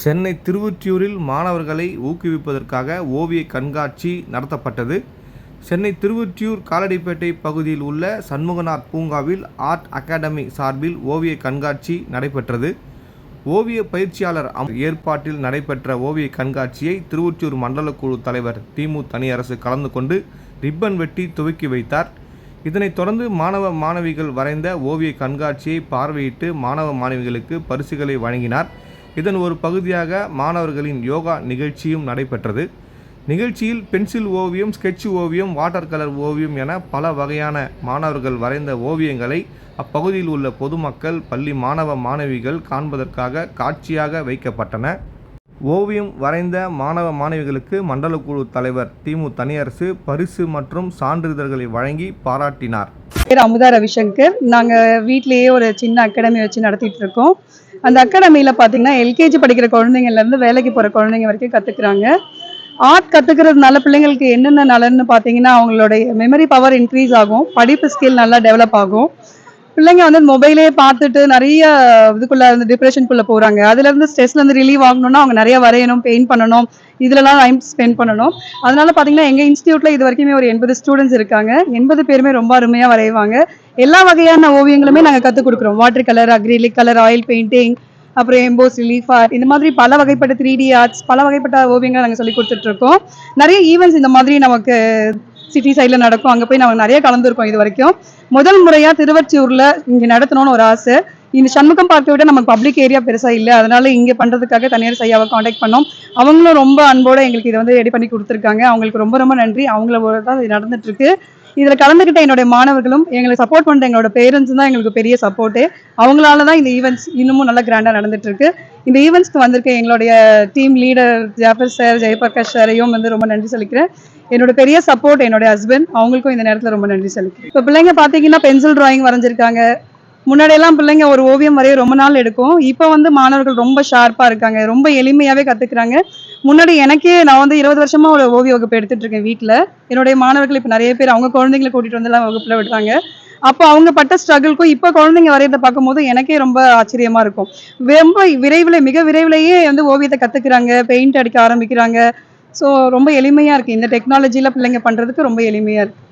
சென்னை திருவொற்றியூரில் மாணவர்களை ஊக்குவிப்பதற்காக ஓவிய கண்காட்சி நடத்தப்பட்டது. சென்னை திருவொற்றியூர் காலடிப்பேட்டை பகுதியில் உள்ள சண்முகநாத் பூங்காவில் ஆர்ட் அகாடமி சார்பில் ஓவிய கண்காட்சி நடைபெற்றது. ஓவிய பயிற்சியாளர் ஏற்பாட்டில் நடைபெற்ற ஓவிய கண்காட்சியை திருவொற்றியூர் மண்டலக்குழு குழு தலைவர் திமு தனியரசு கலந்து கொண்டு ரிப்பன் வெட்டி துவக்கி வைத்தார். இதனைத் தொடர்ந்து மாணவ மாணவிகள் வரைந்த ஓவிய கண்காட்சியை பார்வையிட்டு மாணவ மாணவிகளுக்கு பரிசுகளை வழங்கினார். இதன் ஒரு பகுதியாக மாணவர்களின் யோகா நிகழ்ச்சியும் நடைபெற்றது. நிகழ்ச்சியில் பென்சில் ஓவியம் ஸ்கெட்ச் ஓவியம் வாட்டர் கலர் ஓவியம் என பல வகையான மாணவர்கள் வரைந்த ஓவியங்களை அப்பகுதியில் உள்ள பொதுமக்கள் பள்ளி மாணவ மாணவிகள் காண்பதற்காக காட்சியாக வைக்கப்பட்டன. ஓவியம் வரைந்த மாணவ மாணவிகளுக்கு மண்டல குழு தலைவர் திமு தனியரசு பரிசு மற்றும் சான்றிதழ்களை வழங்கி பாராட்டினார். பேர் அமுதா ரவிசங்கர். நாங்கள் வீட்டிலேயே ஒரு சின்ன அகாடமி வச்சு நடத்திட்டு இருக்கோம். அந்த அகாடமியில் பார்த்தீங்கன்னா எல்கேஜி படிக்கிற குழந்தைங்கள்லேருந்து வேலைக்கு போகிற குழந்தைங்க வரைக்கும் கற்றுக்குறாங்க ஆர்ட் கற்றுக்கிறதுனால பிள்ளைங்களுக்கு என்னென்ன நலன்னு பார்த்தீங்கன்னா அவங்களுடைய மெமரி பவர் இன்க்ரீஸ் ஆகும். படிப்பு ஸ்கில் நல்லா டெவலப் ஆகும். பிள்ளைங்க வந்து மொபைலே பார்த்துட்டு நிறைய இதுக்குள்ள வந்து டிப்ரெஷனுக்குள்ள போறாங்க. அதுல இருந்து ஸ்ட்ரெஸ்ல ரிலீவ் ஆகணும்னா அவங்க நிறைய வரையணும் பெயிண்ட் பண்ணணும். இதுலலாம் டைம் ஸ்பெண்ட் பண்ணணும். அதனால பாத்தீங்கன்னா எங்க இன்ஸ்டியூட்ல இது வரைக்குமே ஒரு எண்பது ஸ்டூடெண்ட்ஸ் இருக்காங்க. எண்பது பேருமே ரொம்ப அருமையா வரைவாங்க. எல்லா வகையான ஓவியங்களுமே நாங்கள் கத்துக் கொடுக்குறோம். Water colour acrylic colour oil painting அப்புறம் எம்போஸ் ரிலீஃப் ஆர்ட் இந்த மாதிரி பல வகைப்பட்ட த்ரீ டி ஆர்ட்ஸ் பல வகைப்பட்ட ஓவியங்களை நாங்கள் சொல்லி கொடுத்துட்டு இருக்கோம் நிறைய ஈவெண்ட்ஸ் இந்த மாதிரி நமக்கு சிட்டி சைடில் நடக்கும். அங்கே போய் நாங்கள் நிறைய கலந்துருக்கோம் இது வரைக்கும். முதல் முறையாக திருவொற்றியூரில் இங்கே நடத்தணும்னு ஒரு ஆசை. இந்த சண்முகம் பார்க்கை விட நமக்கு பப்ளிக் ஏரியா பெருசாக இல்லை. அதனால இங்கே பண்ணுறதுக்காக தனியார் சையாவை காண்டாக்ட் பண்ணோம். அவங்களும் ரொம்ப அன்போட எங்களுக்கு இதை வந்து ரெடி பண்ணி கொடுத்துருக்காங்க. அவங்களுக்கு ரொம்ப ரொம்ப நன்றி. அவங்கள தான் இது நடந்துட்டுருக்கு. இதில் கலந்துக்கிட்ட என்னுடைய மாணவர்களும் எங்களுக்கு சப்போர்ட் பண்ணுற எங்களோட பேரண்ட்ஸ் தான் எங்களுக்கு பெரிய சப்போர்ட்டு அவங்களால தான் இந்த ஈவெண்ட்ஸ் இன்னமும் நல்லா கிராண்டாக நடந்துட்டு இருக்கு. இந்த ஈவெண்ட்ஸ்க்கு வந்திருக்க எங்களுடைய team leader Jafar sir Jayaprakash சாரையும் வந்து ரொம்ப நன்றி சொல்லிக்கிறேன். என்னோட பெரிய சப்போர்ட் என்னோட ஹஸ்பண்ட் அவங்களுக்கும் இந்த நேரத்தில் ரொம்ப நன்றி சொல்லிக்கிறேன். இப்போ பிள்ளைங்க பார்த்தீங்கன்னா பென்சில் டிராயிங் வரைஞ்சிருக்காங்க. முன்னாடியெல்லாம் பிள்ளைங்க ஒரு ஓவியம் வரைய ரொம்ப நாள் எடுக்கும். இப்போ வந்து மாணவர்கள் ரொம்ப ஷார்ப்பாக இருக்காங்க. ரொம்ப எளிமையாகவே கற்றுக்குறாங்க முன்னாடி எனக்கே நான் வந்து இருபது வருஷமா ஒரு ஓவிய வகுப்பு எடுத்துட்டு இருக்கேன் வீட்டில் என்னுடைய மாணவர்கள் இப்போ நிறைய பேர் அவங்க குழந்தைங்களை கூட்டிகிட்டு வந்து எல்லாம் விடுறாங்க. அப்போ அவங்க பட்ட ஸ்ட்ரகிள்க்கும் இப்போ குழந்தைங்க வரையறத பார்க்கும்போது எனக்கே ரொம்ப ஆச்சரியமா இருக்கும். ரொம்ப விரைவில் மிக விரைவிலேயே வந்து ஓவியத்தை கற்றுக்கிறாங்க பெயிண்ட் அடிக்க ஆரம்பிக்கிறாங்க. ஸோ ரொம்ப எளிமையாக இருக்குது இந்த டெக்னாலஜியில் பிள்ளைங்க பண்ணுறதுக்கு ரொம்ப எளிமையாக இருக்குது